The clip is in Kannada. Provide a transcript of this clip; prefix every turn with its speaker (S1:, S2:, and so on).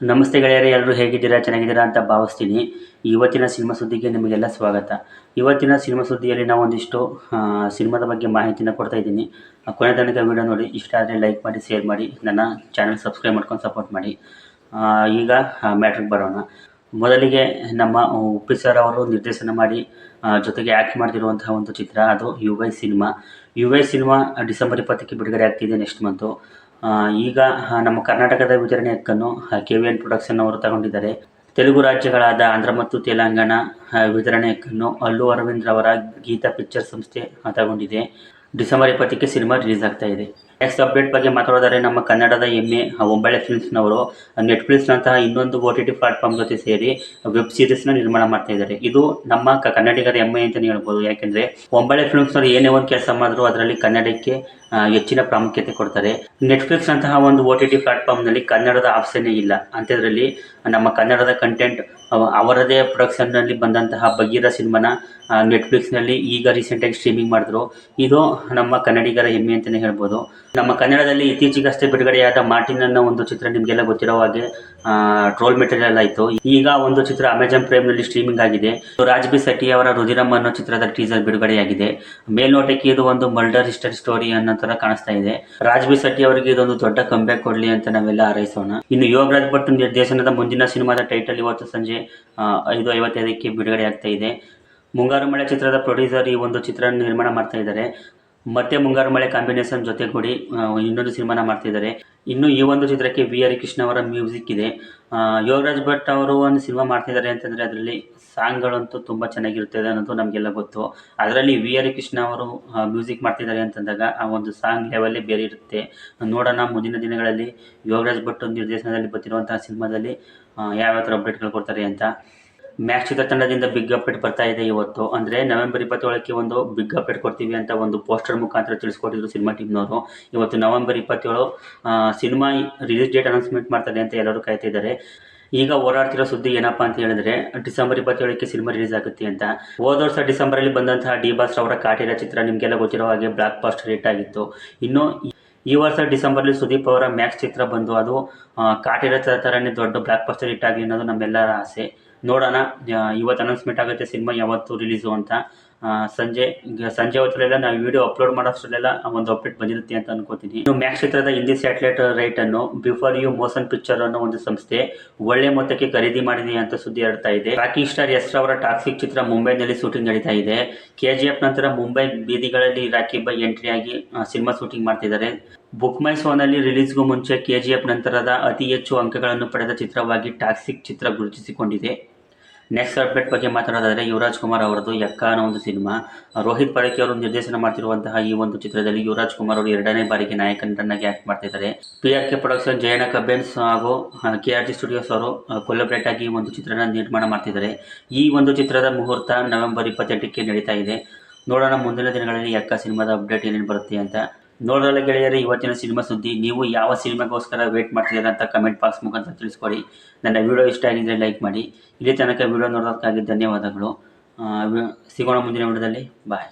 S1: ನಮಸ್ತೆ ಗೆಳೆಯರೇ, ಎಲ್ಲರೂ ಹೇಗಿದ್ದೀರಾ, ಚೆನ್ನಾಗಿದ್ದೀರಾ ಅಂತ ಭಾವಿಸ್ತೀನಿ. ಇವತ್ತಿನ ಸಿನಿಮಾ ಸುದ್ದಿಗೆ ನಿಮಗೆಲ್ಲ ಸ್ವಾಗತ. ಇವತ್ತಿನ ಸಿನಿಮಾ ಸುದ್ದಿಯಲ್ಲಿ ನಾವು ಒಂದಿಷ್ಟು ಸಿನಿಮಾದ ಬಗ್ಗೆ ಮಾಹಿತಿನ ಕೊಡ್ತಾ ಇದ್ದೀನಿ. ಕೊನೆ ತನಕ ವಿಡಿಯೋ ನೋಡಿ, ಇಷ್ಟ ಆದರೆ ಲೈಕ್ ಮಾಡಿ, ಶೇರ್ ಮಾಡಿ, ನನ್ನ ಚಾನಲ್ ಸಬ್ಸ್ಕ್ರೈಬ್ ಮಾಡ್ಕೊಂಡು ಸಪೋರ್ಟ್ ಮಾಡಿ. ಈಗ ಮ್ಯಾಟ್ರಿಕ್ ಬರೋಣ. ಮೊದಲಿಗೆ ನಮ್ಮ ಉಪ್ಪಿ ಸರ್ ಅವರು ನಿರ್ದೇಶನ ಮಾಡಿ ಜೊತೆಗೆ ಆ್ಯಕ್ಟ್ ಮಾಡ್ತಿರುವಂತಹ ಒಂದು ಚಿತ್ರ, ಅದು U I cinema. U I cinema December ಇಪ್ಪತ್ತಕ್ಕೆ ಬಿಡುಗಡೆ ಆಗ್ತಿದೆ ನೆಕ್ಸ್ಟ್ ಮಂತು. ಈಗ ನಮ್ಮ ಕರ್ನಾಟಕದ ವಿತರಣೆ ಹಕ್ಕನ್ನು ಕೆ ವಿ ಪ್ರೊಡಕ್ಷನ್ ಅವರು ತಗೊಂಡಿದ್ದಾರೆ. ತೆಲುಗು ರಾಜ್ಯಗಳಾದ ಆಂಧ್ರ ಮತ್ತು ತೆಲಂಗಾಣ ವಿತರಣೆ ಹಕ್ಕನ್ನು ಅಲ್ಲು ಅರವಿಂದ್ ಅವರ ಗೀತಾ ಪಿಕ್ಚರ್ ಸಂಸ್ಥೆ ತಗೊಂಡಿದೆ. ಡಿಸೆಂಬರ್ ಇಪ್ಪತ್ತಕ್ಕೆ ಸಿನಿಮಾ ರಿಲೀಸ್ ಆಗ್ತಾ ಇದೆ. ನೆಕ್ಸ್ಟ್ ಅಪ್ಡೇಟ್ ಬಗ್ಗೆ ಮಾತಾಡೋದಾದ್ರೆ ನಮ್ಮ ಕನ್ನಡದ ಎಮ್ಮೆ ಆ, ಒಂಬಳೆ ಫಿಲ್ಮ್ಸ್ನವರು ನೆಟ್ಫ್ಲಿಕ್ಸ್ನಂತಹ ಇನ್ನೊಂದು ಒ ಟಿ ಟಿ ಪ್ಲಾಟ್ಫಾರ್ಮ್ ಜೊತೆ ಸೇರಿ ವೆಬ್ ಸೀರೀಸ್ನ ನಿರ್ಮಾಣ ಮಾಡ್ತಾ ಇದ್ದಾರೆ. ಇದು ನಮ್ಮ ಕನ್ನಡಿಗರ ಹೆಮ್ಮೆ ಅಂತಲೇ ಹೇಳ್ಬೋದು. ಯಾಕೆಂದರೆ ಒಂಬಳೆ ಫಿಲ್ಮ್ಸ್ನವರು ಏನೇ ಒಂದು ಕೆಲಸ ಮಾಡಿದ್ರು ಅದರಲ್ಲಿ ಕನ್ನಡಕ್ಕೆ ಹೆಚ್ಚಿನ ಪ್ರಾಮುಖ್ಯತೆ ಕೊಡ್ತಾರೆ. ನೆಟ್ಫ್ಲಿಕ್ಸ್ನಂತಹ ಒಂದು ಒ ಟಿ ಟಿ ಪ್ಲಾಟ್ಫಾರ್ಮ್ನಲ್ಲಿ ಕನ್ನಡದ ಆಪ್ಷನ್ನೇ ಇಲ್ಲ. ಅಂಥದ್ರಲ್ಲಿ ನಮ್ಮ ಕನ್ನಡದ ಕಂಟೆಂಟ್ ಅವರದೇ ಪ್ರೊಡಕ್ಷನ್ನಲ್ಲಿ ಬಂದಂತಹ ಬಗೀರ ಸಿನಿಮಾನ ನೆಟ್ಫ್ಲಿಕ್ಸ್ನಲ್ಲಿ ಈಗ ರೀಸೆಂಟಾಗಿ ಸ್ಟ್ರೀಮಿಂಗ್ ಮಾಡಿದ್ರು. ಇದು ನಮ್ಮ ಕನ್ನಡಿಗರ ಹೆಮ್ಮೆ ಅಂತಲೇ ಹೇಳ್ಬೋದು. ನಮ್ಮ ಕನ್ನಡದಲ್ಲಿ ಇತ್ತೀಚೆಗಷ್ಟೇ ಬಿಡುಗಡೆಯಾದ ಮಾರ್ಟಿನ್ ಅನ್ನೋ ಒಂದು ಚಿತ್ರ ನಿಮಗೆಲ್ಲ ಗೊತ್ತಿರೋ ಹಾಗೆ ಟ್ರೋಲ್ ಮೆಟೀರಿಯಲ್ ಆಯಿತು. ಈಗ ಒಂದು ಚಿತ್ರ ಅಮೆಜಾನ್ ಪ್ರೈಮ್ನಲ್ಲಿ ಸ್ಟ್ರೀಮಿಂಗ್ ಆಗಿದೆ. ರಾಜ್ ಬಿ ಸೆಟ್ಟಿ ಅವರ ರುದಿರಮ್ ಅನ್ನೋ ಚಿತ್ರದ ಟೀಸರ್ ಬಿಡುಗಡೆಯಾಗಿದೆ. ಮೇಲ್ನೋಟಕ್ಕೆ ಇದು ಒಂದು ಮಲ್ಡರ್ ಹಿಸ್ಟರಿ ಸ್ಟೋರಿ ಅನ್ನೋ ತರ ಕಾಣಿಸ್ತಾ ಇದೆ. ರಾಜ್ ಬಿ ಸೆಟ್ಟಿ ಅವರಿಗೆ ಇದೊಂದು ದೊಡ್ಡ ಕಂಬ್ಯಾಕ್ ಕೊಡಲಿ ಅಂತ ನಾವೆಲ್ಲ ಹಾರೈಸೋಣ. ಇನ್ನು ಯೋಗರಾಜ್ ಭಟ್ ನಿರ್ದೇಶನದ ಮುಂದಿನ ಸಿನಿಮಾದ ಟೈಟಲ್ ಇವತ್ತು ಸಂಜೆ ಐದು ಐವತ್ತೈದಕ್ಕೆ ಬಿಡುಗಡೆ ಆಗ್ತಾ ಇದೆ. ಮುಂಗಾರು ಮಳೆ ಚಿತ್ರದ ಪ್ರೊಡ್ಯೂಸರ್ ಈ ಒಂದು ಚಿತ್ರ ನಿರ್ಮಾಣ ಮಾಡ್ತಾ ಇದ್ದಾರೆ. ಮತ್ತೆ ಮುಂಗಾರು ಮಳೆ ಕಾಂಬಿನೇಷನ್ ಜೊತೆಗೂಡಿ ಕೂಡಿ ಇನ್ನೊಂದು ಸಿನಿಮಾನ ಮಾಡ್ತಿದ್ದಾರೆ. ಇನ್ನು ಈ ಒಂದು ಚಿತ್ರಕ್ಕೆ ವಿ ಆರ್ ಕೃಷ್ಣ ಅವರ ಮ್ಯೂಸಿಕ್ ಇದೆ. ಯೋಗರಾಜ್ ಭಟ್ ಅವರು ಒಂದು ಸಿನಿಮಾ ಮಾಡ್ತಿದ್ದಾರೆ ಅಂತಂದರೆ ಅದರಲ್ಲಿ ಸಾಂಗ್ಗಳಂತೂ ತುಂಬ ಚೆನ್ನಾಗಿರುತ್ತೆ ಅನ್ನೋದು ನಮಗೆಲ್ಲ ಗೊತ್ತು. ಅದರಲ್ಲಿ ವಿ ಆರ್ ಕೃಷ್ಣ ಅವರು ಮ್ಯೂಸಿಕ್ ಮಾಡ್ತಿದ್ದಾರೆ ಅಂತಂದಾಗ ಆ ಒಂದು ಸಾಂಗ್ ಲೆವೆಲ್ಲೇ ಬೇರೆ ಇರುತ್ತೆ. ನೋಡೋಣ ಮುಂದಿನ ದಿನಗಳಲ್ಲಿ ಯೋಗರಾಜ್ ಭಟ್ ನಿರ್ದೇಶನದಲ್ಲಿ ಬರ್ತಿರುವಂತಹ ಸಿನಿಮಾದಲ್ಲಿ ಯಾವ ಯಾವ ಥರ ಅಪ್ಡೇಟ್ಗಳು ಕೊಡ್ತಾರೆ ಅಂತ. ಮ್ಯಾಕ್ಸ್ ಚಿತ್ರತಂಡದಿಂದ ಬಿಗ್ ಅಪ್ಡೇಟ್ ಬರ್ತಾ ಇದೆ ಇವತ್ತು. ಅಂದರೆ ನವೆಂಬರ್ ಇಪ್ಪತ್ತೇಳಕ್ಕೆ ಒಂದು ಬಿಗ್ ಅಪ್ಡೇಟ್ ಕೊಡ್ತೀವಿ ಅಂತ ಒಂದು ಪೋಸ್ಟರ್ ಮುಖಾಂತರ ತಿಳಿಸ್ಕೊಟ್ಟಿದ್ರು ಸಿನಿಮಾ ಟೀಮ್ನವರು ಇವತ್ತು ನವೆಂಬರ್ ಇಪ್ಪತ್ತೇಳು ಸಿನಿಮಾ ರಿಲೀಸ್ ಡೇಟ್ ಅನೌನ್ಸ್ಮೆಂಟ್ ಮಾಡ್ತಾರೆ ಅಂತ ಎಲ್ಲರೂ ಕಾಯ್ತಿದ್ದಾರೆ ಈಗ ಓಡಾಡ್ತಿರೋ ಸುದ್ದಿ ಏನಪ್ಪಾ ಅಂತ ಹೇಳಿದ್ರೆ, ಡಿಸೆಂಬರ್ ಇಪ್ಪತ್ತೇಳಕ್ಕೆ ಸಿನಿಮಾ ರಿಲೀಸ್ ಆಗುತ್ತೆ ಅಂತ. ಹೋದ ವರ್ಷ ಡಿಸೆಂಬರಲ್ಲಿ ಬಂದಂತಹ ಡಿ ಬಾಸ್ ಅವರ ಕಾಟಿರ ಚಿತ್ರ ನಿಮಗೆಲ್ಲ ಗೊತ್ತಿರೋ ಹಾಗೆ ಬ್ಲಾಕ್ ಬಾಸ್ಟರ್ ಹಿಟ್ ಆಗಿತ್ತು. ಇನ್ನು ಈ ವರ್ಷ ಡಿಸೆಂಬರ್ಲಿ ಸುದೀಪ್ ಅವರ ಮ್ಯಾಕ್ಸ್ ಚಿತ್ರ ಬಂದು ಅದು ಕಾಟಿರ ಚಿತ್ರ ಥರನೇ ದೊಡ್ಡ ಬ್ಲಾಕ್ ಪಾಸ್ಟರ್ ಹಿಟ್ ಆಗಲಿ ಅನ್ನೋದು ನಮ್ಮೆಲ್ಲರ ಆಸೆ. ನೋಡೋಣ. ಇವತ್ತು ಅನೌನ್ಸ್ಮೆಂಟ್ ಆಗುತ್ತೆ ಸಿನಿಮಾ ಯಾವತ್ತು ರಿಲೀಸು ಅಂತ. ಸಂಜೆ ಸಂಜೆ ಹೊತ್ತಲೆಲ್ಲ ನಾವು ವಿಡಿಯೋ ಅಪ್ಲೋಡ್ ಮಾಡೋಷ್ಟರಲ್ಲೆಲ್ಲ ಒಂದು ಅಪ್ಡೇಟ್ ಬಂದಿರುತ್ತೆ ಅಂತ ಅನ್ಕೋತೀನಿ. ಇನ್ನು ಮ್ಯಾಕ್ಸ್ ಚಿತ್ರದ ಹಿಂದಿ ಸ್ಯಾಟಲೈಟ್ ರೈಟ್ ಅನ್ನು ಬಿಫೋರ್ ಯು ಮೋಸನ್ ಪಿಕ್ಚರ್ ಅನ್ನೋ ಒಂದು ಸಂಸ್ಥೆ ಒಳ್ಳೆ ಮೊತ್ತಕ್ಕೆ ಖರೀದಿ ಮಾಡಿದೆ ಅಂತ ಸುದ್ದಿ ಹರಡ್ತಾ ಇದೆ. ರಾಕಿ ಸ್ಟಾರ್ ಎಸ್ ಅವರ ಟಾಕ್ಸಿಕ್ ಚಿತ್ರ ಮುಂಬೈನಲ್ಲಿ ಶೂಟಿಂಗ್ ನಡೀತಾ ಇದೆ. ಕೆ ಜಿ ಎಫ್ ನಂತರ ಮುಂಬೈ ಬೀದಿಗಳಲ್ಲಿ ರಾಕಿ ಬೈ ಎಂಟ್ರಿ ಆಗಿ ಸಿನಿಮಾ ಶೂಟಿಂಗ್ ಮಾಡ್ತಿದ್ದಾರೆ. ಬುಕ್ ಮೈ ಶೋನಲ್ಲಿ ರಿಲೀಸ್ಗೂ ಮುಂಚೆ ಕೆ ಜಿ ಎಫ್ ನಂತರದ ಅತಿ ಹೆಚ್ಚು ಅಂಕಗಳನ್ನು ಪಡೆದ ಚಿತ್ರವಾಗಿ ಟಾಕ್ಸಿಕ್ ಚಿತ್ರ ಗುರುತಿಸಿಕೊಂಡಿದೆ. ನೆಕ್ಸ್ಟ್ ಅಪ್ಡೇಟ್ ಬಗ್ಗೆ ಮಾತನಾಡೋದಾದರೆ ಯುವರಾಜ್ ಕುಮಾರ್ ಅವರದು ಯಕ್ಕ ಅನ್ನೋ ಒಂದು ಸಿನಿಮಾ. ರೋಹಿತ್ ಪಡಕಿ ಅವರು ನಿರ್ದೇಶನ ಮಾಡ್ತಿರುವಂತಹ ಈ ಒಂದು ಚಿತ್ರದಲ್ಲಿ ಯುವರಾಜ್ ಕುಮಾರ್ ಅವರು ಎರಡನೇ ಬಾರಿಗೆ ನಾಯಕ ನಟನಾಗಿ ಆಕ್ಟ್ ಮಾಡ್ತಿದ್ದಾರೆ P R K production Jayanna combines ಹಾಗೂ ಕೆ ಆರ್ ಜಿ ಸ್ಟುಡಿಯೋಸ್ ಅವರು ಕೊಲಬ್ರೇಟ್ ಆಗಿ ಈ ಒಂದು ಚಿತ್ರನ ನಿರ್ಮಾಣ ಮಾಡ್ತಿದ್ದಾರೆ. ಈ ಒಂದು ಚಿತ್ರದ ಮುಹೂರ್ತ ನವೆಂಬರ್ ಇಪ್ಪತ್ತೆಂಟಕ್ಕೆ ನಡೀತಾ ಇದೆ. ನೋಡೋಣ ಮುಂದಿನ ದಿನಗಳಲ್ಲಿ ಯಕ್ಕ ಸಿನಿಮಾದ ಅಪ್ಡೇಟ್ ಏನೇನು ಬರುತ್ತೆ ಅಂತ. ನೋಡೋಲ್ಲ ಗೆಳೆಯರೇ, ಇವತ್ತಿನ ಸಿನಿಮಾ ಸುದ್ದಿ. ನೀವು ಯಾವ ಸಿನಿಮಾಗೋಸ್ಕರ ವೇಟ್ ಮಾಡ್ತಿದ್ದೀರಾ ಅಂತ ಕಮೆಂಟ್ ಬಾಕ್ಸ್ ಮುಖಾಂತರ ತಿಳಿಸ್ಕೊಡಿ. ನನ್ನ ವಿಡಿಯೋ ಇಷ್ಟ ಆಗಿದ್ದರೆ ಲೈಕ್ ಮಾಡಿ. ಇಲ್ಲಿ ತನಕ ವಿಡಿಯೋ ನೋಡೋದಕ್ಕಾಗಿ ಧನ್ಯವಾದಗಳು. ಸಿಗೋಣ ಮುಂದಿನ ವಿಡಿಯೋದಲ್ಲಿ. ಬಾಯ್